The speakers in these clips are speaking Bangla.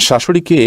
শাশুড়িকে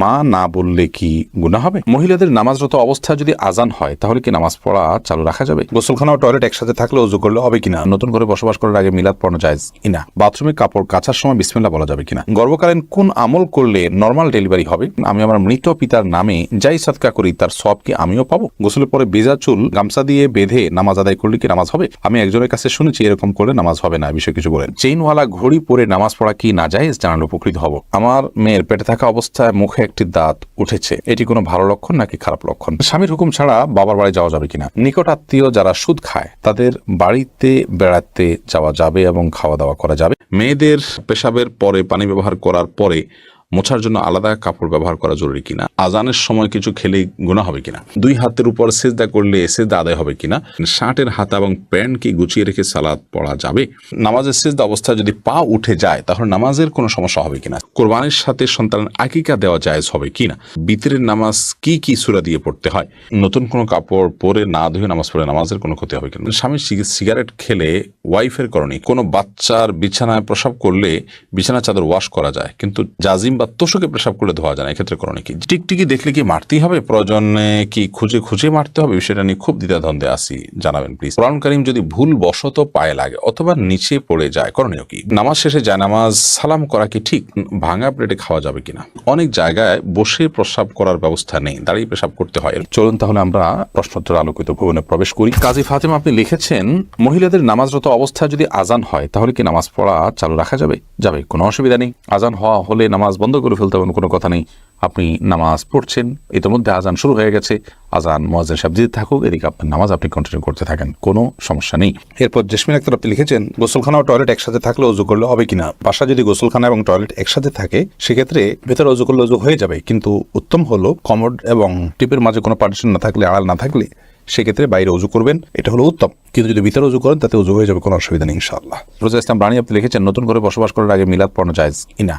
মা না বললে কি গুণা হবে? মহিলাদের নামাজরত অবস্থা যদি আজান হয়, তাহলে কি নামাজ পড়া চালু রাখা যাবে? গোসলখানা ও টয়লেট একসাথে থাকলে উজু করলে হবে কিনা? নতুন করে বসবাস করার আগে মিলাদ পড়ানো যায় কিনা? বাথরুমে কাপড় কাচার সময় বিসমিল্লা বলা যাবে কিনা? গর্ভকালীন কোন আমল করলে নর্মাল ডেলিভারি হবে? আমি আমার মৃত পিতার নামে যাই সৎকা করি, তার সব কি আমিও পাবো? গোসলের পরে বেজা চুল, গামছা দিয়ে বেঁধে নামাজ আদায় করলে কি নামাজ হবে? আমি একজনের কাছে শুনেছি, এরকম করলে নামাজ হবে না বিষয়ে কিছু বলেন। চেইনওয়ালা ঘড়ি পরে নামাজ পড়া কি না যায় জানালে উপকৃত হব। আমার মেয়ের পেটে থাকা অবস্থায় মুখে একটি দাঁত উঠেছে। এটি কোনো ভালো লক্ষণ নাকি খারাপ লক্ষণ? স্বামীর হুকুম ছাড়া বাবার বাড়ি যাওয়া যাবে কিনা? নিকট আত্মীয় যারা সুদ খায়, তাদের বাড়িতে বেড়াতে যাওয়া যাবে এবং খাওয়া দাওয়া করা যাবে। মেয়েদের পেশাবের পরে পানি ব্যবহার করার পরে মোছার জন্য আলাদা কাপড় ব্যবহার করা জরুরি কিনা? আজানের সময় কিছু খেলে গুণা হবে কিনা? দুই হাতের উপর সেজদা করলে সেজদা আদায় হবে কিনা? শার্টের হাতা এবং প্যান্ট কি গুছিয়ে রেখে সালাদ পড়া যাবে? নামাজের সেজদা অবস্থায় যদি পা উঠে যায়, তাহলে নামাজের কোনো সমস্যা হবে কিনা? কোরবানির সাথে সন্তান আকিকা দেওয়া জায়েজ হবে কিনা? বিতরের নামাজ কি কি সুরা দিয়ে পড়তে হয়? নতুন কোনো কাপড় পরে না ধুয়ে নামাজ পড়ে নামাজের কোনো ক্ষতি হবে কিনা? স্বামী সিগারেট খেলে ওয়াইফের করণে কোনো বাচ্চার বিছানায় প্রসাব করলে বিছানা চাদর ওয়াশ করা যায়, কিন্তু জাজিম বা তোষকে প্রসাব করলে ধোয়া যায় না, এক্ষেত্রে করণে কি টিকটিকি দেখলে কি মারতেই হবে? প্রয়োজনে কি খুঁজে খুঁজে মারতে হবে? বিষয়টা নিয়ে খুব দ্বিধাদ্বন্দ্বে আসি জানাবেন প্লিজ কোরআন করিম যদি ভুল বশত পায়ে লাগে অথবা নিচে পড়ে যায়, করণীয় কি? নামাজ শেষে যায়, নামাজ সালাম করা কি ঠিক? ভাঙা প্লেটে খাওয়া যাবে কিনা? অনেক জায়গায় বসে প্রসাব করার ব্যবস্থা নেই, দাঁড়িয়ে পেশাব করতে হয়। চলুন তাহলে আমরা প্রশ্নোত্তর আলোকিত ভবনে প্রবেশ করি। কাজী ফাতেমা, আপনি লিখেছেন, মহিলাদের নামাজরত অবস্থা যদি আজান হয়, তাহলে কি নামাজ পড়া চালু রাখা যাবে? যাবে, কোনো অসুবিধা নেই। আজান হওয়া হলে নামাজ করে ফেলতে হবে কোনো কথা নেই। আপনি নামাজ পড়ছেন, ইতিমধ্যে আজান শুরু হয়ে গেছে। আজান মহাজান সাহেব দিতে থাকুক, এদিকে আপনার নামাজ আপনি কন্টিনিউ করতে থাকেন, কোনো সমস্যা নেই। এরপর জেসমিন আক্তার, আপনি লিখেছেন, গোসলখানা ও টয়লেট একসাথে থাকলে অজু করলে হবে কিনা? বাসা যদি গোসলখানা এবং টয়লেট একসাথে থাকে, সেক্ষেত্রে ভেতরে অজু করলে অজু হয়ে যাবে। কিন্তু উত্তম হলো কমোড এবং টিপের মাঝে কোনো পার্টিশন না থাকলে, আড়াল না থাকলে সেক্ষেত্রে বাইরে উজু করবেন, এটা হলো উত্তম। কিন্তু যদি ভিতরে উজু করেন, তাতে উজু হয়ে যাবে, কোনো অসুবিধা নেই ইনশাল্লাহ রোজা ইসলাম রানী আপনি লিখেছেন, নতুন করে বসবাস করার আগে মিলাদ পড়ানো যায় কিনা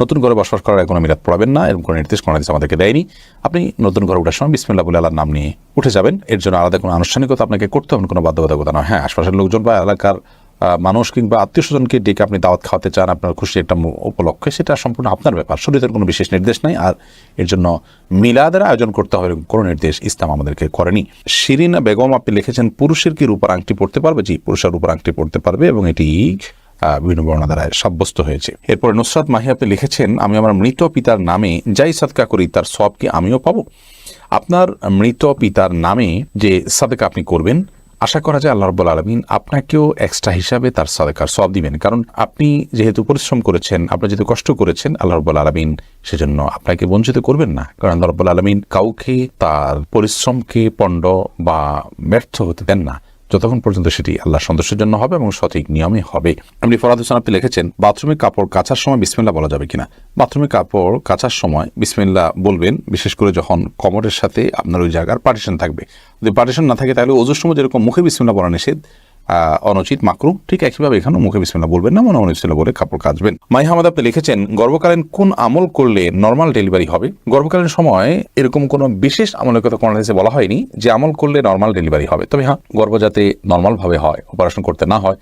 নতুন করে বসবাস করার আগে কোনো মিলাদ পড়াবেন না, এরকম কোনো নির্দেশ, কোনো দিচ্ছে আমাদেরকে দেয়নি। আপনি নতুন ঘরে ওঠার সময় বিসমিল্লা বলে আল্লাহর নাম নিয়ে উঠে যাবেন। এর জন্য আলাদা কোনো আনুষ্ঠানিকতা আপনাকে করতে হবে, কোনো বাধ্যবাধকতা নয়। হ্যাঁ আশপাশের লোকজন বা এলাকার মানুষ কিংবা আত্মীয় স্বজনকে ডেকে আপনি দাওয়াত খাওয়াতে চান আপনার খুশি একটা উপলক্ষে, সেটা সম্পূর্ণ আপনার ব্যাপার। শরীরের কোনো বিশেষ নির্দেশ নাই, আর এর জন্য মিলাদের আয়োজন করতে হবে কোনো নির্দেশ ইসলাম আমাদেরকে করেনি। শিরিনা বেগম, আপনি লিখেছেন, পুরুষের কি রূপার আংটি পড়তে পারবে? জি, পুরুষের রূপার আংটি পড়তে পারবে এবং এটি বিভিন্ন বর্ণা দ্বারা সাব্যস্ত হয়েছে। এরপর নুসরাত মাহি, আপনি লিখেছেন, আমি আমার মৃত পিতার নামে যাই সৎকা করি, তার সব কি আমিও পাবো? আপনার মৃত পিতার নামে যে সাদেকা আপনি করবেন আশা করা যায় আল্লাহ রব্বুল আলমিন আপনাকেও এক্সট্রা হিসাবে তার সাদেকার সব দিবেন। কারণ আপনি যেহেতু পরিশ্রম করেছেন, আপনি যেহেতু কষ্ট করেছেন, আল্লাহ রব্বুল আলমিন সেজন্য আপনাকে বঞ্চিত করবেন না। কারণ আল্লাহ রব্বুল আলমিন কাউকে তার পরিশ্রমকে পণ্ড বা ব্যর্থ হতে দেন না। যতক্ষণ পর্যন্ত সেটি আল্লাহ সন্তোষের জন্য হবে এবং সঠিক নিয়মে হবে। আপনি ফরাদ হোসেন আপনি লিখেছেন, বাথরুমে কাপড় কাচার সময় বিসমিল্লা বলা যাবে কিনা? বাথরুমে কাপড় কাচার সময় বিসমিল্লা বলবেন, বিশেষ করে যখন কমরের সাথে আপনার ওই জায়গার পার্টিশন থাকবে। যদি পার্টিশন না থাকে তাহলে অজুর সময় যেরকম মুখে বিসমিল্লা বলা নিষেধ অনুচিত মাকরু, ঠিক একইভাবে এখানেও মুখে বিসমিল্লা বলবেন না মনে বিসমিল্লা বলে কাপড় কাচবেন। মাই হামাদ আপনি লিখেছেন, গর্ভকালীন কোন আমল করলে নর্মাল ডেলিভারি হবে? গর্ভকালীন সময় এরকম কোনো বিশেষ আমলের কথা কোনো বলা হয়নি যে আমল করলে নর্মাল ডেলিভারি হবে। তবে হ্যাঁ গর্ভ যাতে নর্মালভাবে হয় অপারেশন করতে না হয়,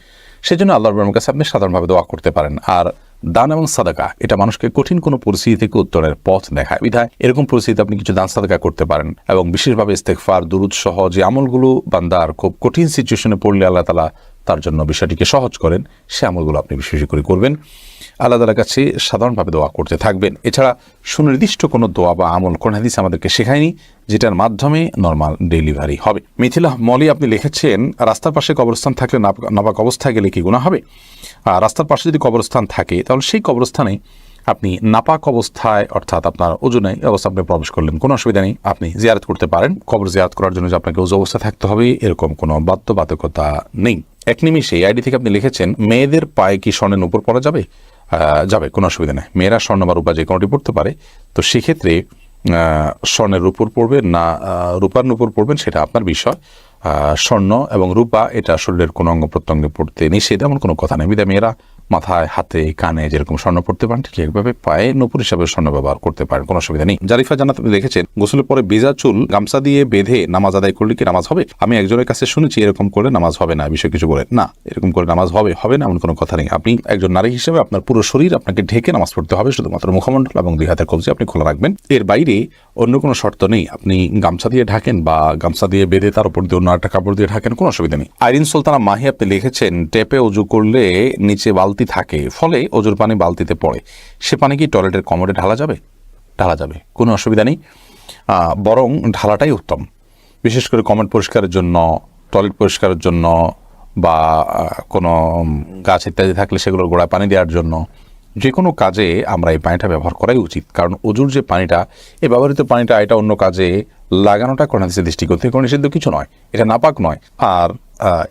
সেজন্য আল্লাহর কাছে আপনি সাধারণভাবে দোয়া করতে পারেন। আর দান এবং সাদাকা, এটা মানুষকে কঠিন কোনো পরিস্থিতি থেকে উত্তরের পথ দেখায়। বিধায়, এরকম পরিস্থিতিতে আপনি কিছু দান সাদাকা করতে পারেন এবং বিশেষভাবে ইস্তেকফার দুরুদ সহ যে আমলগুলো বান্দার খুব কঠিন সিচুয়েশনে পড়লে আল্লাহ তালা তার জন্য বিষয়টিকে সহজ করেন, সে আমলগুলো আপনি বিশেষ করে করবেন। আল্লাহ তালার কাছে সাধারণভাবে দোয়া করতে থাকবেন। এছাড়া সুনির্দিষ্ট কোনো দোয়া বা আমল, কোন হাদিস আমাদেরকে শেখায়নি, যেটার মাধ্যমে নর্মাল ডেলিভারি হবে। মিথিলা মলি আপনি লিখেছেন, রাস্তার পাশে কবরস্থান থাকলে নাপাক অবস্থায় গেলে কি গুণা হবে? রাস্তার পাশে যদি কবরস্থান থাকে, তাহলে সেই কবরস্থানে আপনি নাপাক অবস্থায়, অর্থাৎ আপনার ওজনে অবস্থা আপনি প্রবেশ করলেন। কোনো অসুবিধা নেই, আপনি জিয়ারত করতে পারেন। কবর জিয়ারত করার জন্য যে আপনাকে উজু অবস্থা থাকতে হবে, এরকম কোনো বাধ্যবাধকতা নেই। এক নিমিষে আইডি থেকে আপনি লিখেছেন, মেয়েদের পায়ে কি স্বর্ণের উপর পড়া যাবে? যাবে, কোনো অসুবিধা নেই। মেয়েরা স্বর্ণ বা রূপা যে কোনোটি পড়তে পারে। তো সেক্ষেত্রে স্বর্ণের উপর পড়বেন না রূপার উপর পড়বেন, সেটা আপনার বিষয়। স্বর্ণ এবং রূপা, এটা শরীরের কোনো অঙ্গ প্রত্যঙ্গে পড়তে নিষেধ, এমন কোনো কথা নেই। বিধায় মেয়েরা। মাথায়, হাতে, কানে যেরকম স্বর্ণ পড়তে পারেন, ঠিক একভাবে পায়ে নপুর হিসাবে স্বর্ণ ব্যবহার করতে পারেন, কোনো অসুবিধা নেই। জারিফা জানাত দেখেছেন, গোসলের পরে বেজা চুল গামছা দিয়ে বেঁধে নামাজ আদায় করলে কি নামাজ হবে? আমি একজনের কাছে শুনেছি এরকম করে নামাজ হবে না বিষয় কিছু বলেন। না, এরকম করে নামাজ হবে হবে না, এমন কোনো কথা নেই। আপনি একজন নারী হিসেবে আপনার পুরো শরীর আপনাকে ঢেকে নামাজ পড়তে হবে, শুধুমাত্র মুখমণ্ডল এবং দুই হাতের কবজি আপনি খোলা রাখবেন। এর বাইরে অন্য কোনো শর্ত নেই, আপনি গামছা দিয়ে ঢাকেন বা গামছা দিয়ে বেঁধে তার উপর দিয়ে অন্য একটা কাপড় দিয়ে ঢাকেন, কোনো অসুবিধা নেই। আইরিন সুলতানা মাহি আপনি লিখেছেন, টেপে উজু করলে নিচে বালতি থাকে, ফলে অজুর পানি বালতিতে পড়ে। সে পানি কি টয়লেটের কমোডে ঢালা যাবে? ঢালা যাবে, কোনো অসুবিধা নেই। বরং ঢালাটাই উত্তম। বিশেষ করে কমেন্ট পরিষ্কারের জন্য, টয়লেট পরিষ্কারের জন্য, বা কোনো গাছ ইত্যাদি থাকলে সেগুলোর গোড়ায় পানি দেওয়ার জন্য। যে কোনো কাজে আমরা এই পানিটা ব্যবহার করাই উচিত। কারণ অজুর যে পানিটা এই ব্যবহৃত পানিটা এটা অন্য কাজে লাগানোটা কোরআন হাদিসের দৃষ্টিকোণ থেকে কোনো নিষিদ্ধ কিছু নয়। এটা নাপাক নয়। আর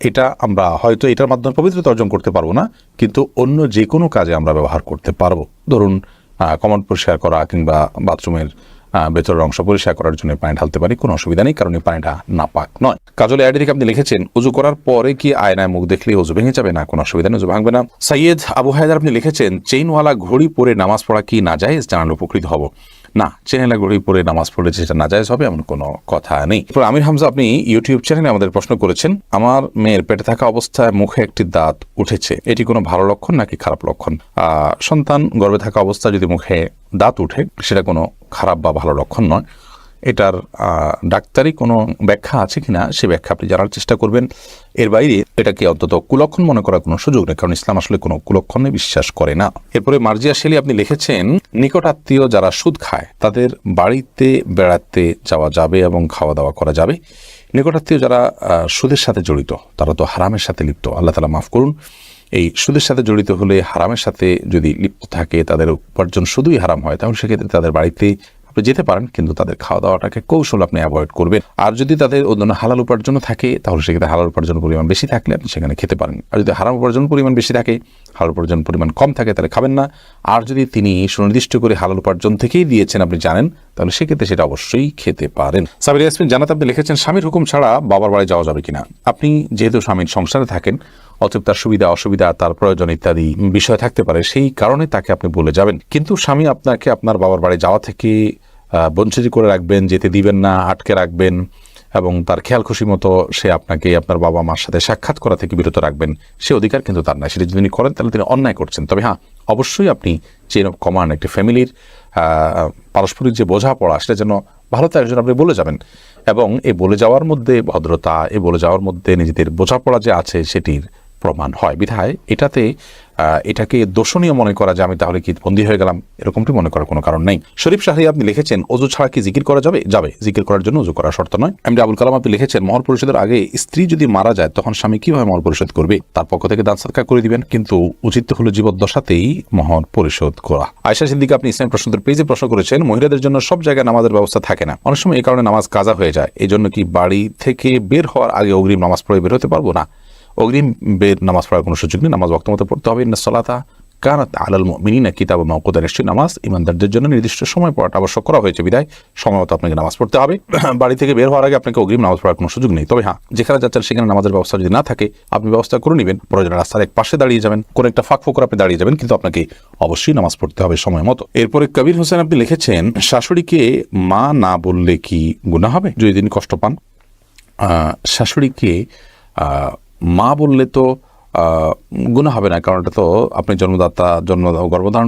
এটা আমরা হয়তো এটার মাধ্যমে পবিত্রতা অর্জন করতে পারব না, কিন্তু অন্য যে কোনো কাজে আমরা ব্যবহার করতে পারব। ধরুন কমন পরিষ্কার করা কিংবা বাথরুমের ভেতরের অংশ পরিষ্কার করার জন্য পানি ঢালতে পারি, কোনো অসুবিধা নেই, কারণ এই পানিটা নাপাক নয়। কাজলে আইডি থেকে আপনি লিখেছেন, উজু করার পরে কি আয়নায় মুখ দেখলে উজু ভেঙে যাবে না? কোনো অসুবিধা নেই, উজু ভাঙবে না। সৈয়দ আবু হায়দার আপনি লিখেছেন, চেইনওয়ালা ঘড়ি পরে নামাজ পড়া কি না যায় জানালে উপকৃত হব। না চেনেলা গড়ি পরে নামাজ পড়েছে সেটা না যায় হবে এমন কোনো কথা নেই। আমির হামজা, আপনি ইউটিউব চ্যানেলে আমাদের প্রশ্ন করেছেন, আমার মেয়ের পেটে থাকা অবস্থায় মুখে একটি দাঁত উঠেছে, এটি কোনো ভালো লক্ষণ নাকি খারাপ লক্ষণ? সন্তান গর্বে থাকা অবস্থায় যদি মুখে দাঁত উঠে, সেটা কোনো খারাপ বা ভালো লক্ষণ নয়। এটার ডাক্তারি কোনো ব্যাখ্যা আছে কিনা সে ব্যাখ্যা আপনি জানার চেষ্টা করবেন। এর বাইরে এটাকে অন্তত কুলক্ষণ মনে করার কোনো সুযোগ নেই, কারণ ইসলাম আসলে কোনো কুলক্ষণে বিশ্বাস করে না। এরপরে মার্জিয়া শেলি আপনি লিখেছেন নিকট আত্মীয় যারা সুদ খায়, তাদের বাড়িতে বেড়াতে যাওয়া যাবে এবং খাওয়া দাওয়া করা যাবে। নিকটাত্মীয় যারা সুদের সাথে জড়িত, তারা তো হারামের সাথে লিপ্ত, আল্লাহ তালা মাফ করুন। এই সুদের সাথে জড়িত হলে হারামের সাথে যদি লিপ্ত থাকে, তাদের উপার্জন শুধুই হারাম হয়, তাহলে সেক্ষেত্রে তাদের বাড়িতে আপনি যেতে পারেন, কিন্তু তাদের খাওয়া দাওয়াটাকে কৌশল আপনি অ্যাভয়েড করবেন। আর যদি তাদের অন্য হালাল উপার্জন থাকে, তাহলে সেক্ষেত্রে হালাল উপার্জন পরিমাণ বেশি থাকলে আপনি সেখানে খেতে পারেন। আর যদি হারাম উপার্জন পরিমাণ বেশি থাকে, হালাল উপার্জন পরিমাণ কম থাকে, তাহলে খাবেন না। আর যদি তিনি সুনির্দিষ্ট করে হালাল উপার্জন থেকেই দিয়েছেন আপনি জানেন, তাহলে সেক্ষেত্রে সেটা অবশ্যই খেতে পারেন। সাবির ইয়াসমিন জানাতে আপনি লিখেছেন, স্বামীর হুকুম ছাড়া বাবার বাড়ি যাওয়া যাবে কিনা? আপনি যেহেতু স্বামীর সংসারে থাকেন অতএব তার সুবিধা, অসুবিধা, তার প্রয়োজন ইত্যাদি বিষয় থাকতে পারে, সেই কারণে তাকে আপনি বলে যাবেন। কিন্তু স্বামী আপনাকে আপনার বাবার বাড়ি যাওয়া থেকে বঞ্চিত করে রাখবেন, যেতে দিবেন না, আটকে রাখবেন এবং তার খেয়াল খুশি মতো সে আপনাকে আপনার বাবা মার সাথে সাক্ষাৎ করা থেকে বিরত রাখবেন। সে অধিকার কিন্তু তার নাই। সেটা যদি তিনি করেন, তাহলে তিনি অন্যায় করছেন। তবে হ্যাঁ অবশ্যই আপনি চেন অফ কমান্ড একটি ফ্যামিলির পারস্পরিক যে বোঝাপড়া, সেটা যেন ভালো তো একজন আপনি বলে যাবেন। এবং এ বলে যাওয়ার মধ্যে ভদ্রতা, এ বলে যাওয়ার মধ্যে নিজেদের বোঝাপড়া যে আছে, সেটির প্রমাণ হয়। বিধায় এটাতে এটাকে দোষণীয় মনে করা যে আমি তাহলে কি বন্দী হয়ে গেলাম, এরকমটি মনে করার কোনো কারণ নেই। শরীফ শাহী আপনি লিখেছেন, অজু ছাড়া কি জিকির করা যাবে? যাবে। জিকির করার জন্য অজু করা শর্ত নয়। এমডি আবুল কালাম আপনি লিখেছেন মহর পরিষদের আগে স্ত্রী যদি মারা যায়, তখন স্বামী কীভাবে মহর পরিশোধ করবে? তার পক্ষ থেকে দান সাদকা করে দিবেন, কিন্তু উচিত হলো জীবদ্দশাতেই মহর পরিশোধ করা। আয়সা সিদ্দিকা, আপনি ইসলাম প্রশ্নদের পেজে প্রশ্ন করেছেন, মহিলাদের জন্য সব জায়গায় নামাজের ব্যবস্থা থাকে না। অনেক সময় এই কারণে নামাজ কাজা হয়ে যায়। এই জন্য কি বাড়ি থেকে বের হওয়ার আগে অগ্রিম নামাজ পড়ে বের হতে পারব না? অগ্রিম বের নামাজ পড়ার কোনো সুযোগ নেই, নামাজ বক্ত মতো পড়তে হবে। ইন্না সলাতা কানাত আলাল মিনিনা কিতাব মৌকুদা নিশ্চয়ই নামাজ ইমানদারদের জন্য নির্দিষ্ট সময় পড়াটা আবশ্যক করা হয়েছে। বিদায়, সময় মতো আপনাকে নামাজ পড়তে হবে। বাড়ি থেকে বের হওয়ার আগে আপনাকে অগ্রিম নামাজ পড়ার কোনো সুযোগ নেই। তবে হ্যাঁ যেখানে যাচ্ছেন সেখানে নামাজের ব্যবস্থা যদি না থাকে, আপনি ব্যবস্থা করে নেবেন। প্রয়োজনে রাস্তার এক পাশে দাঁড়িয়ে যাবেন, কোনো একটা ফাঁক ফোকর আপনি দাঁড়িয়ে যাবেন, কিন্তু আপনাকে অবশ্যই নামাজ পড়তে হবে সময় মতো। এরপরে কবির হোসেন আপনি লিখেছেন, শাশুড়িকে মা না বললে কি গুণা হবে? যদি তিনি কষ্ট পান। শাশুড়িকে মা বললে তো গুণ হবে না, কারণ এটা তো আপনি জন্মদাতা জন্ম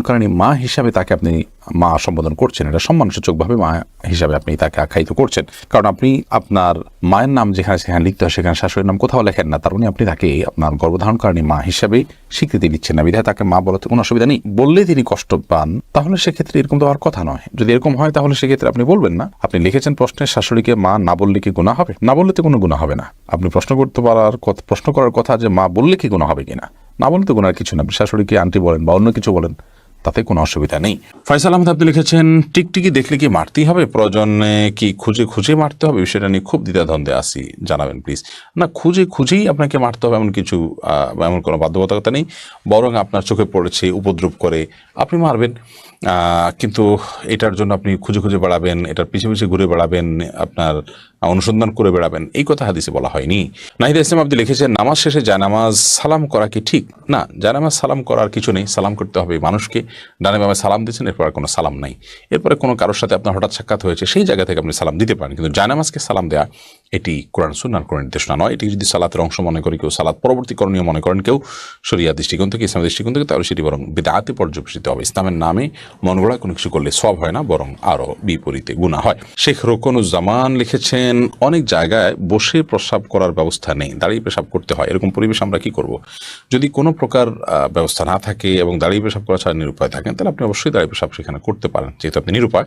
করেনি মা হিসাবে তাকে আপনি মা সম্বোধন করছেন, এটা সম্মানসূচকভাবে মা হিসাবে আপনি তাকে আখ্যায়িত করছেন। কারণ আপনি আপনার মায়ের নাম যেখানে সেখানে লিখতে হয়, সেখানে শাশুড়ির নাম কোথাও লেখেন না, তার মানে আপনি তাকে আপনার গর্ভধারণকারিণী মা হিসাবে স্বীকৃতি দিচ্ছেন না। বিধায় তাকে মা বলাতে কোনো অসুবিধা নেই। বললে তিনি কষ্ট পান, তাহলে সেক্ষেত্রে এরকম তো হওয়ার কথা নয়। যদি এরকম হয়, তাহলে সেক্ষেত্রে আপনি বলবেন না। আপনি লিখেছেন প্রশ্নের শাশুড়িকে মা না বললে কি গুণা হবে? না বললে তো কোনো গুণা হবে না। আপনি প্রশ্ন করতে পারার প্রশ্ন করার কথা যে মা বললে কি গুণা হবে কিনা? না বললে তো গুণার কিছু না। শাশুড়িকে, আন্টি বলেন বা অন্য কিছু বলেন। তাতে কোনো অসুবিধা নেই। ফয়সাল আহমদ, আপনি লিখেছেন, টিকটিকি দেখলে কি মারতেই হবে? প্রয়োজনে কি খুঁজে খুঁজে মারতে হবে? বিষয়টা নিয়ে খুব দ্বিধাদ্বন্দ্বে আসি জানাবেন প্লিজ না, খুঁজে খুঁজেই আপনাকে মারতে হবে এমন কিছু এমন কোনো বাধ্যবাধকতা নেই। বরং আপনার চোখে পড়েছে উপদ্রব করে আপনি মারবেন। কিন্তু এটার জন্য আপনি খুঁজে খুঁজে বেড়াবেন, এটার পিছে পিছে ঘুরে বেড়াবেন, আপনার অনুসন্ধান করে বেড়াবেন, এই কথা হাদিসে বলা হয়নি। নাহিদ ইসলাম আপনি লিখেছেন, নামাজ শেষে জানামাজ সালাম করা কি ঠিক? না, জানামাজ সালাম করার কিছু নেই, সালাম করতে হবে মানুষকে। ডানে বামে সালাম দিচ্ছেন, এরপর কোনো সালাম নাই। এরপরে কোনো কারোর সাথে আপনার হঠাৎ সাক্ষাৎ হয়েছে, সেই জায়গা থেকে আপনি সালাম দিতে পারেন, কিন্তু জানামাজকে সালাম দেওয়া এটি কোরআন সুন্নার কোনো নির্দেশনা নয়। এটি যদি সালাতের অংশ মনে করে, কেউ সালাত পরবর্তী করণীয় মনে করেন, কেউ শরিয়া দৃষ্টিকোণ থেকে ইসলামের দৃষ্টিকোণ থেকে, তাহলে সেটি বরং বেদাতে পর্যবেসিত হবে। ইসলামের নামে মন গড়া কোনো কিছু করলে সব হয় না, বরং আরও বিপরীতে গুণা হয়। শেখ রোকনুজ্জামান লিখেছেন, অনেক জায়গায় বসে প্রস্রাব করার ব্যবস্থা নেই, দাঁড়িয়ে পেশাব করতে হয়। এরকম পরিবেশ আমরা কি করব? যদি কোনো প্রকার ব্যবস্থা না থাকে এবং দাঁড়িয়ে পেশাব করা ছাড়া নিরুপায় থাকেন, তাহলে আপনি অবশ্যই দাঁড়িয়ে পেশাব সেখানে করতে পারেন, যেহেতু আপনি নিরুপায়।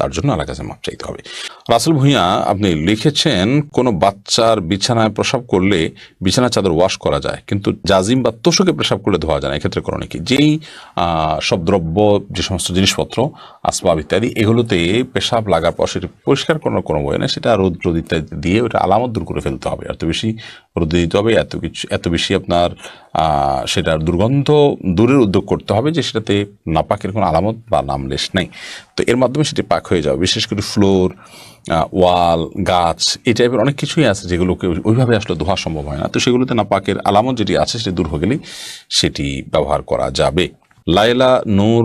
তার জন্য আল্লাহ কাছে মাপ চাইতে হবে। রাসেল ভূঁইয়া, আপনি লিখেছেন, কোনো বাচ্চার বিছানায় প্রসাব করলে বিছানা চাদর ওয়াশ করা যায়, কিন্তু জাজিম বা তোষকে প্রসাব করলে ধোয়া যায় না। এক্ষেত্রে করণে কি? যেই সব দ্রব্য, যে সমস্ত জিনিসপত্র, আসবাব ইত্যাদি, এগুলোতে পেশাব লাগার পর সেটা পরিষ্কার করার কোনো বই না, সেটা রোদ রোদ ইত্যাদি দিয়ে ওটা আলামত দূর করে ফেলতে হবে। এত বেশি রোদে দিতে হবে, এত কিছু, এত বেশি আপনার সেটার দুর্গন্ধ দূরের উদ্যোগ করতে হবে যে সেটাতে নাপাকের কোনো আলামত বা নাম নামলেশ নেই। তো এর মাধ্যমে সেটি পাক হয়ে যাবে, বিশেষ করে ফ্লোর ওয়াল, গাছ, এই টাইপের অনেক কিছুই আছে যেগুলোকে ওইভাবে আসলে ধোয়া সম্ভব হয় না। তো সেগুলোতে নাপাকের আলামত যেটি আছে সেটি দূর হয়ে গেলেই সেটি ব্যবহার করা যাবে। লাইলা নূর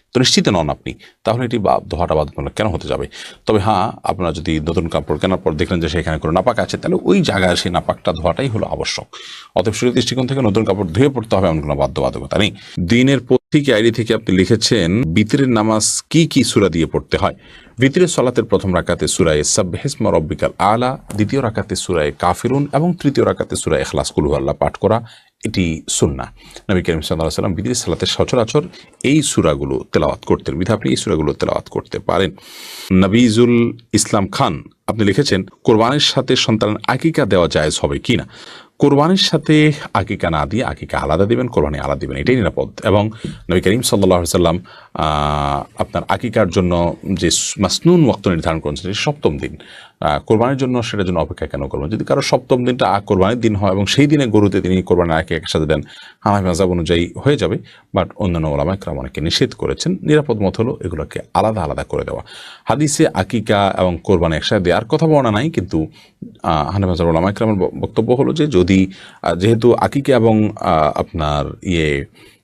তো নিশ্চিত নন আপনি। তাহলে এটি বা ধোয়াটা বাধ্যতামূলক কেন হতে যাবে? তবে হ্যাঁ আপনারা যদি নতুন কাপড় কেনার পর দেখলেন যে সেখানে কোনো নাপাক আছে, তাহলে ওই জায়গায় সেই নাপাকটা ধোয়াটাই হলো আবশ্যক। অতএব শরীর দৃষ্টিকোণ থেকে নতুন কাপড় ধুয়ে পড়তে হবে এমন কোনো বাধ্যবাধকতা নেই। দিনের পত্রিকা আইডি থেকে আপনি লিখেছেন, বিতরের নামাজ কি কি সুরা দিয়ে পড়তে হয়? বিতরের সলাতের প্রথম রাকাতে সুরায় সাবহেসমা রব্বিকাল আলা, দ্বিতীয় রাকাতে সুরায় কাফিরুন এবং তৃতীয় রাকাতে সুরায় এখলাস কুলু আল্লাহ পাঠ করা এটি সুন্না নবী করিম সাল্লাহ সাল্লাম বিদির সালাতের সচরাচর এই সুরাগুলো তেলাওয়াত করতেন। বিধা আপনি এই সুরাগুলো তেলাওয়াত করতে পারেন। নবীজুল ইসলাম খান, আপনি লিখেছেন, কোরবানির সাথে সন্তানের আকিকা দেওয়া জায়েজ হবে কি না? কোরবানির সাথে আকিকা না দিয়ে আকিকা আলাদা দিবেন, কোরবানি আলাদা দিবেন, এটাই নিরাপদ। এবং নবী করিম সাল্লাহ সাল্লাম আপনার আকিকার জন্য যে মাসনুন ওয়াক্ত নির্ধারণ করেছেন সপ্তম দিন। কোরবানির জন্য সেটার জন্য অপেক্ষা কেন করবেন? যদি কারও সপ্তম দিনটা কোরবানির দিন হয় এবং সেই দিনে গরুতে তিনি কোরবানির আগে একসাথে দেন আমার মাজাব অনুযায়ী হয়ে যাবে। বাট অন্যান্য ওলামাইকরাম অনেকে নিষেধ করেছেন, নিরাপদ মত হলো এগুলোকে আলাদা আলাদা করে দেওয়া। হাদিসে আকিকা এবং কোরবানি একসাথে দেওয়ার কথা বলা নাই, কিন্তু হানাফাজার ওলামাইকরামের বক্তব্য হলো যে যদি যেহেতু আকিকা এবং আপনার ইয়ে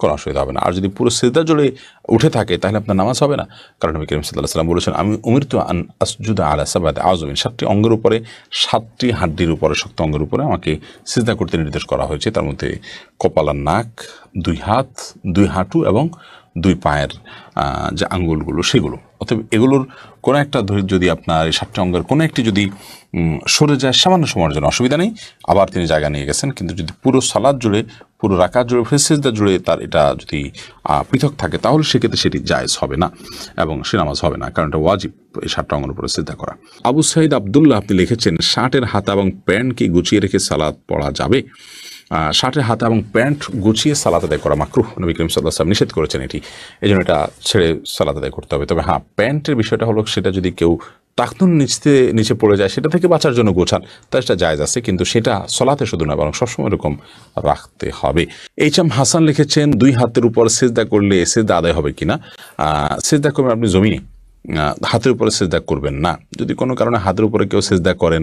কোনো অসুবিধা হবে না। আর যদি পুরো সিজদা জুড়ে উঠে থাকে, তাহলে আপনার নামাজ হবে না। কারণ নবী করিম সাল্লাহ সাল্লাম বলেছেন, আমি উমির তো আন আসজুদা আলা সাবাদে আজমিন সাতটি অঙ্গের উপরে, সাতটি হাড্ডির উপরে, শক্ত অঙ্গের উপরে আমাকে সিজদা করতে নির্দেশ করা হয়েছে। তার মধ্যে কপালার নাক, দুই হাত, দুই হাঁটু এবং দুই পায়ের যে আঙ্গুলগুলো, সেগুলো। অতএব এগুলোর কোনো একটা যদি আপনার এই সাতটি অঙ্গের কোনো একটি যদি সরে যায়, সামান্য সময়ের জন্য অসুবিধা নেই। আবার তিনি জায়গা নিয়ে গেছেন। কিন্তু যদি পুরো সালাদ জুড়ে পুরো রাকাত জুড়ে ফেসিজদা জুড়ে তার এটা যদি পৃথক থাকে, তাহলে সেক্ষেত্রে সেটি জায়েজ হবে না এবং সে নামাজ হবে না, কারণ এটা ওয়াজিব এই সাতটা অঙ্গের উপরে সিদ্ধা করা। আবু সাইদ আবদুল্লাহ আপনি লিখেছেন, শার্টের হাতা এবং প্যান্ট কি গুছিয়ে রেখে সালাদ পড়া যাবে? শার্টের হাতা এবং প্যান্ট গুছিয়ে সালাত আদায় করা মাকরুহ। নবী করিম সাল্লাহ সাল্লাম নিষেধ করেছেন এটি। এই জন্য এটা ছেড়ে সালাত আদায় করতে হবে। তবে হ্যাঁ প্যান্টের বিষয়টা হলো সেটা যদি কেউ তাকনুন নিচতে, নিচে পড়ে যায়, সেটা থেকে বাঁচার জন্য গোছান। তা সেটা জায়জ আছে, কিন্তু সেটা সলাতে শুধু না, বরং সবসময় এরকম রাখতে হবে। এইচ এম হাসান লিখেছেন, দুই হাতের উপর সেজদা করলে সেজদা আদায় হবে কিনা? সেজদা করবেন আপনি জমিনে। হাতের উপরে সেজদা করবেন না। যদি কোনো কারণে হাতের উপরে কেউ সেজদা করেন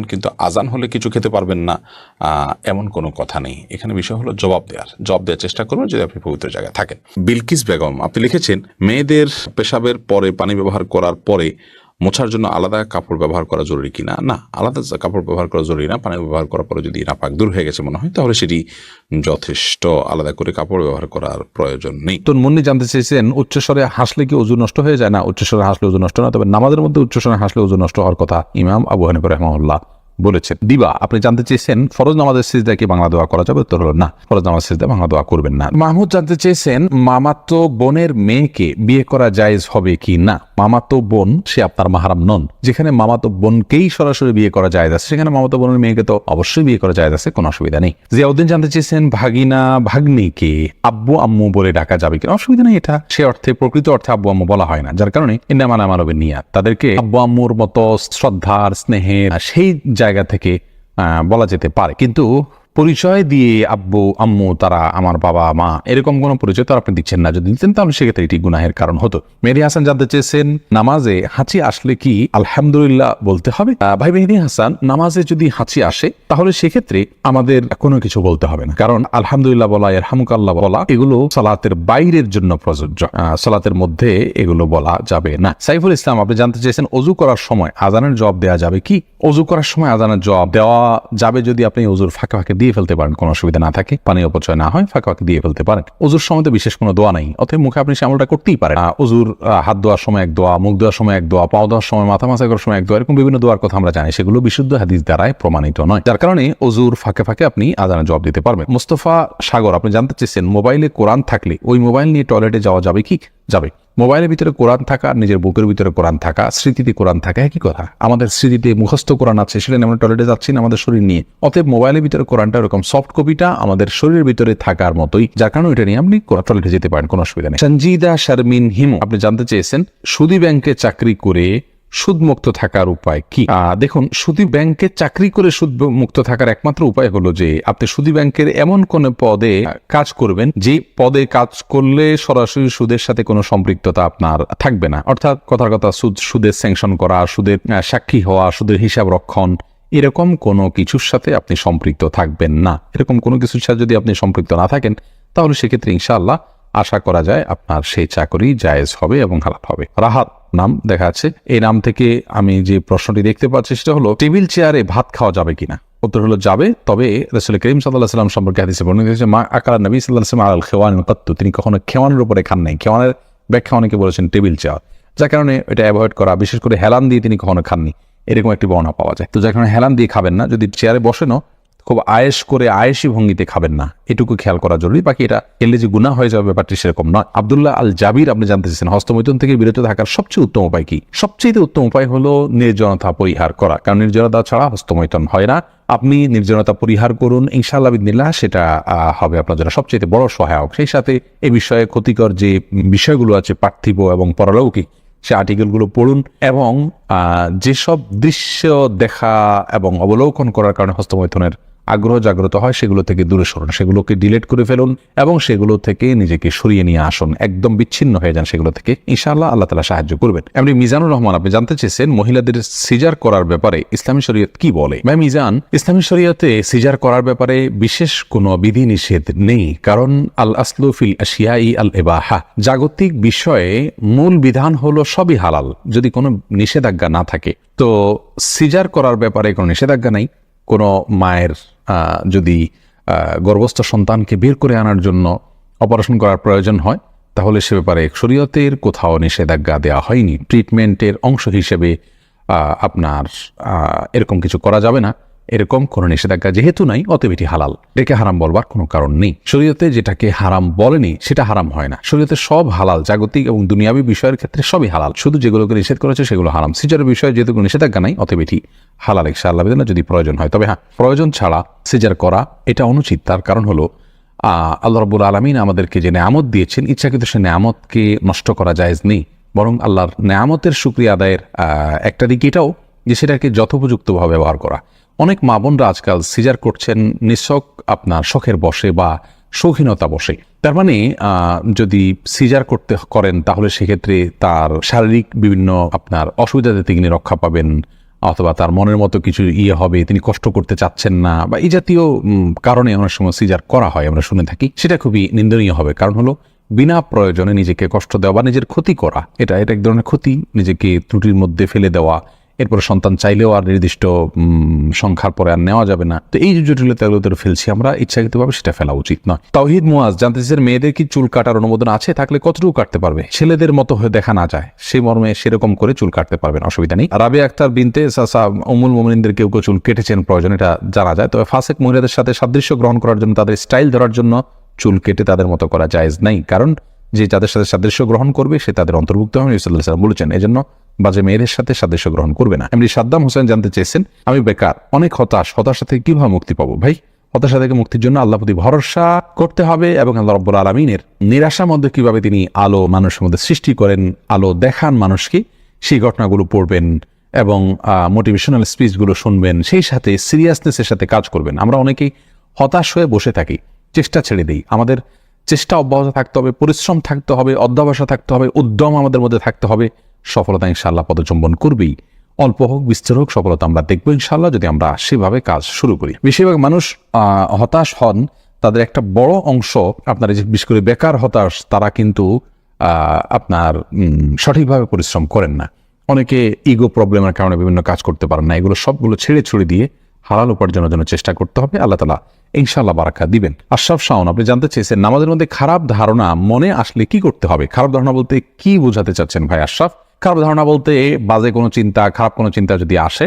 কিন্তু আজান হলে কিছু খেতে পারবেন না এমন কোনো কথা নেই। এখানে বিষয় হলো জবাব দেওয়ার জবাব দেওয়ার চেষ্টা করবেন যদি আপনি পবিত্র জায়গায় থাকেন। বিলকিস বেগম, আপনি লিখেছেন, মেয়েদের পেশাবের পরে পানি ব্যবহার করার পরে মোছার জন্য আলাদা কাপড় ব্যবহার করা জরুরি কিনা না? আলাদা কাপড় ব্যবহার করা জরুরি না, পানি ব্যবহার করার পরে যদি নাপাক দূর হয়ে গেছে মনে হয়, তাহলে সেটি যথেষ্ট আলাদা করে কাপড় ব্যবহার করার প্রয়োজন নেই। তো মুন্নি জানতে চেয়েছেন, উচ্চস্বরে হাসলে কি ওজু নষ্ট হয়ে যায়? না, উচ্চস্বরে হাসলে ওজু নষ্ট না, তবে নামাজের মধ্যে উচ্চস্বরে হাসলে ওজু নষ্ট হওয়ার কথা ইমাম আবু হানিফ রহমাউল্লাহ বলেছেন। দিবা, আপনি জানতে চেয়েছেন, ফরজ নামাজের সিজদা কি বাংলা দোয়া করা যাবে? উত্তর হলো না, ফরজ নামাজ সিজদা বাংলা দোয়া করবেন না। মাহমুদ জানতে চেয়েছেন মামাতো বোনের মেয়েকে বিয়ে করা জায়েজ হবে কি না? মামাতো বোন, সে আপনার মাহারাম নন। যেখানে মামাতো বোনকেই সরাসরি বিয়ে করা যায় আছে, সেখানে মামাতো বোনের মেয়েকে তো অবশ্যই বিয়ে করা যায় আছে, কোনো অসুবিধা নেই। জিয়াউদ্দিন জানতে চেয়েছেন, ভাগিনা, ভাগ্নিকে আব্বু, আম্মু বলে ডাকা যাবে কিনা? অসুবিধা নেই এটা। সে অর্থে, প্রকৃত অর্থে আব্বু, আম্মু বলা হয় না। যার কারণে ইন্দামান আমানবের নিয়াত। তাদেরকে আব্বু, আম্মুর মতো শ্রদ্ধার, স্নেহের, সেই জায়গা থেকে বলা যেতে পারে। কিন্তু পরিচয় দিয়ে আব্বু, আম্মু, তারা আমার বাবা, মা, এরকম কোনো পরিচয় তো আপনি দিচ্ছেন না। যদি দিতেন তাহলে সেক্ষেত্রে এটি গুনাহের কারণ হতো। মেরি হাসান জানতে চেয়েছেন, নামাজে হাঁচি আসলে কি আলহামদুলিল্লাহ বলতে হবে? ভাই মেহেদি হাসান, নামাজে যদি হাঁচি আসে, তাহলে সেক্ষেত্রে আমাদের কোনো কিছু বলতে হবে না। কারণ আলহামদুলিল্লাহ বলা, এরহামুকাল্লাহ বলা, এগুলো সালাতের বাইরের জন্য প্রযোজ্য। সালাতের মধ্যে এগুলো বলা যাবে না। সাইফুল ইসলাম, আপনি জানতে চেয়েছেন অজু করার সময় আজানের জবাব দেওয়া যাবে কি? অজু করার সময় আজানের জবাব দেওয়া যাবে যদি আপনি অজুর ফাঁকে ফাঁকে দিয়ে ফেলতে পারেন, কোনো অসুবিধা না থাকে পানি অপচয় না হয়, ফাঁকা ফাঁকে দিয়ে ফেলতে পারেন। অজুর সময় তো বিশেষ কোনো দোয়া নাই, অতএব মুখে আপনি সে আমলটা করতেই পারেন। অজুর হাত ধোয়ার সময় এক দোয়া, মুখ ধোয়ার সময় এক দোয়া, পাও ধোয়ার সময়, মাথা মাথা করার সময় এক দোয়া, এরকম বিভিন্ন দোয়ার কথা আমরা জানি, সেগুলো বিশুদ্ধ হাদিস দ্বারাই প্রমাণিত নয়। যার কারণে অজুর ফাঁকে ফাঁকে আপনি আজানের জবাব দিতে পারবেন। মোস্তফা সাগর, আপনি জানতে চেয়েছেন, মোবাইলে কোরআন থাকলে ওই মোবাইল নিয়ে টয়লেটে যাওয়া যাবে কি? যাবে। মোবাইলের ভিতরে কোরআন থাকা, নিজের বুকের ভিতরে কোরআন থাকা, স্মৃতিতে কোরআন থাকা, একই কথা। আমাদের স্মৃতিতে মুখস্থ কোরআন আছে, সেটা আমরা টয়লেটে যাচ্ছি আমাদের শরীর নিয়ে। অতএব মোবাইলের ভিতরে কোরআনটা ওরকম সফট কপিটা আমাদের শরীরের ভিতরে থাকার মতোই, যার কারণে এটা নিয়ে আপনি টয়লেটে যেতে পারেন, কোনো অসুবিধা নেই। সঞ্জিদা শারমিন হিমু, আপনি জানতে চেয়েছেন সুদী ব্যাংকে চাকরি করে সুদমুক্ত থাকার উপায় কি? দেখুন, সুদী ব্যাংকে চাকরি করে সুদ মুক্ত থাকার একমাত্র উপায় হলো যে, আপনি সুদী ব্যাংকের এমন কোন পদে কাজ করবেন যে পদে কাজ করলে সরাসরি সুদের সাথে কোনো সম্পৃক্ততা আপনার থাকবে না। অর্থাৎ কথার কথা, সুদ, সুদের স্যাংশন করা, সুদের সাক্ষী হওয়া, সুদের হিসাব রক্ষণ, এরকম কোনো কিছুর সাথে আপনি সম্পৃক্ত থাকবেন না। এরকম কোনো কিছুর সাথে যদি আপনি সম্পৃক্ত না থাকেন, তাহলে সেক্ষেত্রে ইনশাআল্লাহ আশা করা যায় আপনার সেই চাকরি জায়েজ হবে এবং হালাল হবে। রাহাত। নাম দেখা এই নাম থেকে আমি যে প্রশ্নটি দেখতে পাচ্ছি সেটা হলো, টেবিল চেয়ারে ভাত খাওয়া যাবে কিনা? উত্তর হলো, যাবে। তবে রসুল করিম সাল্লাহ সাল্লাম সম্পর্কে হাদিসে বর্ণিত হয়েছে, মা আকার নবী সাল্লাহ সাল্লাম আল খেওয়ান কত্তু তিনি কখনো খেওয়ানের উপরে খান নাই। খেওয়ানের ব্যাখ্যা অনেকে বলেছেন টেবিল চেয়ার। যার কারণে এটা অ্যাভয়েড করা, বিশেষ করে হেলান দিয়ে তিনি কখনো খাননি। এরকম একটি বর্ণনা পাওয়া যায়। তো যার কারণে হেলান দিয়ে খাবেন না। যদি চেয়ারে বসেনও খুব আয়েস করে আয়েসি ভঙ্গিতে খাবেন না। এটুকু খেয়াল করা জরুরি। বাকি এটা খেলে যে গুণা হয়ে যাবে ব্যাপারটি সেরকম নয়। আবদুল্লাহ আল জাবির আপনি জানতে চেয়েছেন, হস্তমৈথুন থেকে বিরত থাকার সবচেয়ে উত্তম উপায় কি? সবচেয়ে উত্তম উপায় হলো নির্জনতা পরিহার করা। কারণ নির্জনতা ছাড়া হস্তমৈথুন হয় না। আপনি নির্জনতা পরিহার করুন, ইনশাআল্লাহ বিদিল্লাহ সেটা হবে আপনার জন্য সবচেয়ে বড় সহায়ক। সেই সাথে এ বিষয়ে ক্ষতিকর যে বিষয়গুলো আছে, পার্থিব এবং পরলৌকিক, সে আর্টিকেলগুলো পড়ুন এবং যেসব দৃশ্য দেখা এবং অবলোকন করার কারণে হস্তমৈথুনের আগ্রহ জাগ্রত হয়, সেগুলো থেকে দূরে সরুন, সেগুলোকে ডিলেট করে ফেলুন এবং সেগুলো থেকে নিজেকে সরিয়ে নিয়ে আসুন। একদম বিচ্ছিন্ন হয়ে যান সেগুলো থেকে। ইনশাআল্লাহ আল্লাহ তালা সাহায্য করবেন। এমনি মিজানুর রহমান, আপনি জানতে চেয়েছেন মহিলাদের সিজার করার ব্যাপারে ইসলামী শরীয়ত কি বলে? ভাই মিজান, ইসলামী শরীয়তে সিজার করার ব্যাপারে বিশেষ কোনো বিধি নিষেধ নেই, কারণ আল আসলু ফিল আশিয়াই আল এবাহা। জাগতিক বিষয়ে মূল বিধান হলো সবই হালাল, যদি কোনো নিষেধাজ্ঞা না থাকে। তো সিজার করার ব্যাপারে কোনো নিষেধাজ্ঞা নাই, কোনো মায়ের যদি গর্ভস্থ সন্তানকে বের করে আনার জন্য অপারেশন করার প্রয়োজন হয়, তাহলে সে ব্যাপারে শরীয়তের কোথাও নিষেধাজ্ঞা দেওয়া হয়নি। ট্রিটমেন্টের অংশ হিসেবে আপনার এরকম কিছু করা যাবে না। এরকম কোনো নিষেধাজ্ঞা যেহেতু নাই, অতএব এটি হালাল। এটাকে হারাম বলবার কোনো কারণ নেই। শরীয়তে যেটাকে হারাম বলেনি, সেটা হারাম হয় না। শরীয়তে সব হালাল, জাগতিক এবং দুনিয়াবী বিষয়ের ক্ষেত্রে সবই হালাল। শুধু যেগুলোকে নিষেধ করেছে সেগুলো হারাম। সিজারের বিষয়ে যেহেতু কোনো নিষেধাজ্ঞা নাই, অতএব এটি হালাল ইকশা আল্লাহ যদি প্রয়োজন হয়। তবে হ্যাঁ প্রয়োজন ছাড়া সিজার করা এটা অনুচিত। তার কারণ হলো আল্লাহ রবুল আলমিন আমাদেরকে যে নেয়ামত দিয়েছেন, ইচ্ছাকৃত সে নেয়ামতকে নষ্ট করা জায়েজ নেই। বরং আল্লাহর নেয়ামতের সুক্রিয়া আদায়ের একটা দিক এটাও যে সেটাকে যথোপযুক্তভাবে ব্যবহার করা। অনেক মা বোনরা আজকাল সিজার করছেন, নিঃশক আপনার শখের বসে বা শৌখিনতা বসে। তার মানে যদি সিজার করতে করেন, তাহলে সেক্ষেত্রে তার শারীরিক বিভিন্ন আপনার অসুবিধাতে তিনি রক্ষা পাবেন, অথবা তার মনের মতো কিছু ইয়ে হবে, তিনি কষ্ট করতে চাচ্ছেন না, বা এই জাতীয় কারণে অনেক সময় সিজার করা হয়, আমরা শুনে থাকি। সেটা খুবই নিন্দনীয় হবে। কারণ হলো, বিনা প্রয়োজনে নিজেকে কষ্ট দেওয়া বা নিজের ক্ষতি করা, এটা এটা এক ধরনের ক্ষতি, নিজেকে ত্রুটির মধ্যে ফেলে দেওয়া এরপরে সন্তান চাইলেও আর নির্দিষ্ট সংখ্যার পরে আর নেওয়া যাবে না। তো এই যে জটিলতাগুলো ফেলছি আমরা, ইচ্ছাকৃতভাবে সেটা ফেলা উচিত নয়। তাওহিদ মুয়াজ জানতে চাইছেন মেয়েদের কি চুল কাটার অনুমোদন আছে? থাকলে কতটুকু কাটতে পারবে? ছেলেদের মতো হয়ে দেখা না যায়। সেই মর্মে সেরকম করে চুল কাটতে পারবেন, অসুবিধা নেই। রাবি আক্তার বিনতে সাসা অমুল মোমিনদের কেউ কেউ চুল কেটেছেন, প্রয়োজন এটা জানা যায়। তবে ফাসেক মহিলাদের সাথে সাদৃশ্য গ্রহণ করার জন্য তাদের স্টাইল ধরার জন্য চুল কেটে তাদের মতো করা জায়েজ নাই। কারণ যে যাদের সাথে সাদৃশ্য গ্রহণ করবে, সে তাদের অন্তর্ভুক্ত হবে ইসলাম বলেছেন। এজন্য বাজে মেয়েদের সাথে সাদৃশ্য গ্রহণ করবে না। এমনি সাদ্দাম হোসেন জানতে চেয়েছেন, আমি বেকার, অনেক হতাশ, হতাশা থেকে কীভাবে মুক্তি পাবো? ভাই, হতাশা থেকে মুক্তির জন্য আল্লাহ প্রতি ভরসা করতে হবে এবং আল্লাহ রব্বুল আলমিনের নিরাশার মধ্যে কীভাবে তিনি আলো মানুষের মধ্যে সৃষ্টি করেন, আলো দেখান মানুষকে, সেই ঘটনাগুলো পড়বেন এবং মোটিভেশনাল স্পিচগুলো শুনবেন, সেই সাথে সিরিয়াসনেসের সাথে কাজ করবেন। আমরা অনেকেই হতাশ হয়ে বসে থাকি, চেষ্টা ছেড়ে দিই। আমাদের চেষ্টা অব্যাহত থাকতে হবে, পরিশ্রম থাকতে হবে অধ্যাবসা থাকতে হবে, উদ্যম আমাদের মধ্যে থাকতে হবে। সফলতা ইনশাল্লাহ পদচম্বন করবেই। অল্প হোক, বিস্তর হোক, সফলতা আমরা দেখব ইনশাল্লাহ যদি আমরা সেভাবে কাজ শুরু করি। বেশিরভাগ মানুষ হতাশ হন। তাদের একটা বড় অংশ, আপনার যে বিশেষ করে বেকার হতাশ, তারা কিন্তু আপনার সঠিকভাবে পরিশ্রম করেন না। অনেকে ইগো প্রবলেমের কারণে বিভিন্ন কাজ করতে পারেন না। এগুলো সবগুলো ছেড়ে ছুড়ে দিয়ে হালাল উপার্জনের জন্য চেষ্টা করতে হবে। আল্লাহ তালা ইনশাল্লাহ বারাকা দিবেন। আশরাফ শাওন, আপনি জানতে চেয়েছেন, নামাজের মধ্যে খারাপ ধারণা মনে আসলে কি করতে হবে? খারাপ ধারণা বলতে কি বোঝাতে চাচ্ছেন ভাই আশরাফ? খারাপ ধারণা বলতে বাজে কোনো চিন্তা খারাপ কোনো চিন্তা যদি আসে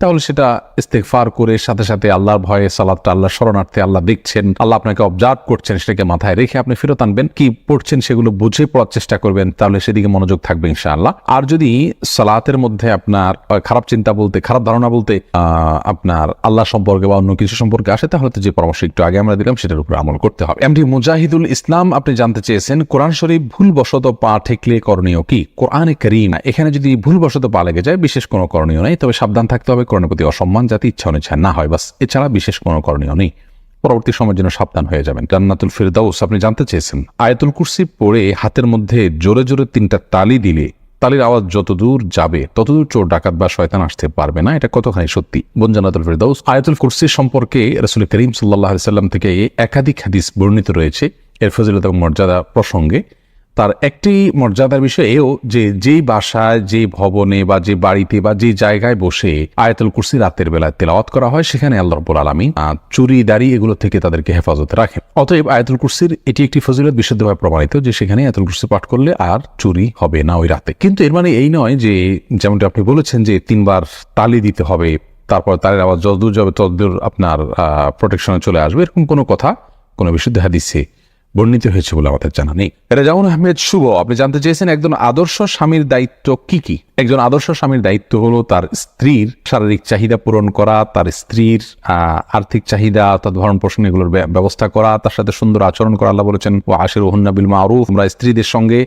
তাহলে সেটা ইস্তেকফার করে সাথে সাথে আল্লাহর ভয়ে সালাদটা আল্লাহ শরণার্থে আল্লাহ দেখছেন, আল্লাহ আপনাকে অবজার্ভ করছেন, সেটাকে মাথায় রেখে আপনি ফেরত আনবেন। কি পড়ছেন সেগুলো বুঝে পড়ার চেষ্টা করবেন, তাহলে সেদিকে মনোযোগ থাকবে ইনশাআল্লাহ। আর যদি সালাতের মধ্যে আপনার খারাপ চিন্তা বলতে, খারাপ ধারণা বলতে আপনার আল্লাহ সম্পর্কে বা অন্য কিছু সম্পর্কে আসে, তাহলে তো যে পরামর্শ একটু আগে আমরা দিলাম, সেটার উপর আমল করতে হবে। এমডি মুজাহিদুল ইসলাম, আপনি জানতে চেয়েছেন, কোরআন শরীফ ভুলবশত পা ঠেকলে করণীয় কি? কোরআনে করিম, এখানে যদি ভুলবশত পা লেগে যায়, বিশেষ কোনো করণীয় নেই, তবে সাবধান থাকতে হবে। কোরআনের প্রতি অসম্মান যাতে ইচ্ছা অনিচ্ছা না হয়, বাস। এছাড়া বিশেষ কোনো করণীয় নেই। পরবর্তী সময়ের জন্য সাবধান হয়ে যাবেন। জান্নাতুল ফিরদাউস, আপনি জানতে চেয়েছেন? আয়াতুল কুরসি পড়ে হাতের মধ্যে জোরে জোরে তিনটা তালি দিলে তালির আওয়াজ যতদূর যাবে, ততদূর চোর, ডাকাত বা শয়তান আসতে পারবে না। এটা কতখানি সত্যি? বোন জান্নাতুল ফিরদাউস, আয়াতুল কুরসি সম্পর্কে রসুল করিম সাল্লাহ সাল্লাম থেকে একাধিক হাদিস বর্ণিত রয়েছে। এর ফজিলত এবং মর্যাদা প্রসঙ্গে তার একটি মর্যাদার বিষয় এও যে যেই বাসায় যে ভবনে বা যে বাড়িতে বা যে জায়গায় বসে আয়াতুল কুরসি রাতের বেলায় তেলাওয়াত করা হয়, সেখানে আল্লাহ রব্বুল আলমী চুরি, দাড়ি এগুলো থেকে তাদেরকে হেফাজতে রাখেন। অতএব আয়াতুল কুরসির এটি একটি ফজিলত বিশুদ্ধভাবে প্রমাণিত যে সেখানে আয়াতুল কুরসি পাঠ করলে আর চুরি হবে না ওই রাতে। কিন্তু এর মানে এই নয় যে যেমনটা আপনি বলেছেন যে তিনবার তালি দিতে হবে, তারপর তার আবার যতদূর যাবে ততদূর আপনার প্রোটেকশনে চলে আসবে, এরকম কোনো কথা, কোনো বিশুদ্ধ হাদিসে বর্ণিত হয়েছে বলে আমাদের জানা নেই। রেজাউন আহমেদ শুভ, আপনি জানতে চেয়েছেন একজন আদর্শ স্বামীর দায়িত্ব কি কি? একজন আদর্শ স্বামীর দায়িত্ব হলো তার স্ত্রীর শারীরিক চাহিদা পূরণ করা, তার স্ত্রীর আর্থিক চাহিদা তার ভরণ পোষণ এগুলোর ব্য- ব্যবস্থা করা, তার সাথে সুন্দর আচরণ করা। আল্লাহ বলেছেন, ও আশির ওহন্না বিল মারুফ আমরা স্ত্রীদের সঙ্গে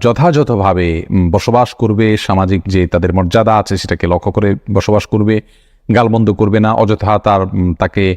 যথাযথভাবে বসবাস করবে। সামাজিক যে তাদের মর্যাদা আছে সেটাকে লক্ষ্য করে বসবাস করবে। গালবন্ধ করবে না, অযথা তার তাকে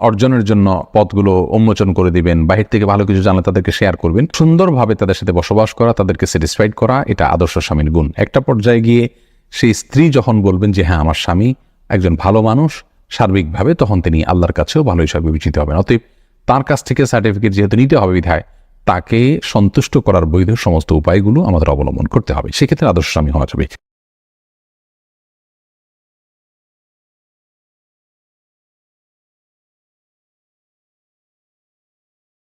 অর্জনের জন্য পথগুলো উন্মোচন করে দিবেন, বাহির থেকে ভালো কিছু জানলে তাদেরকে শেয়ার করবেন, সুন্দরভাবে তাদের সাথে বসবাস করা, তাদেরকে স্যাটিসফাইড করা, এটা আদর্শ স্বামীর গুণ। একটা পর্যায়ে গিয়ে সেই স্ত্রী যখন বলবেন যে হ্যাঁ আমার স্বামী একজন ভালো মানুষ, সার্বিকভাবে তখন তিনি আল্লাহর কাছেও ভালো হিসাবে বিবেচিত হবেন। অতএব তার কাছ থেকে সার্টিফিকেট যেহেতু নিতে হবে বিধায়, তাকে সন্তুষ্ট করার বৈধ সমস্ত উপায়গুলো আমাদের অবলম্বন করতে হবে। সেক্ষেত্রে আদর্শ স্বামী হওয়া যাবে।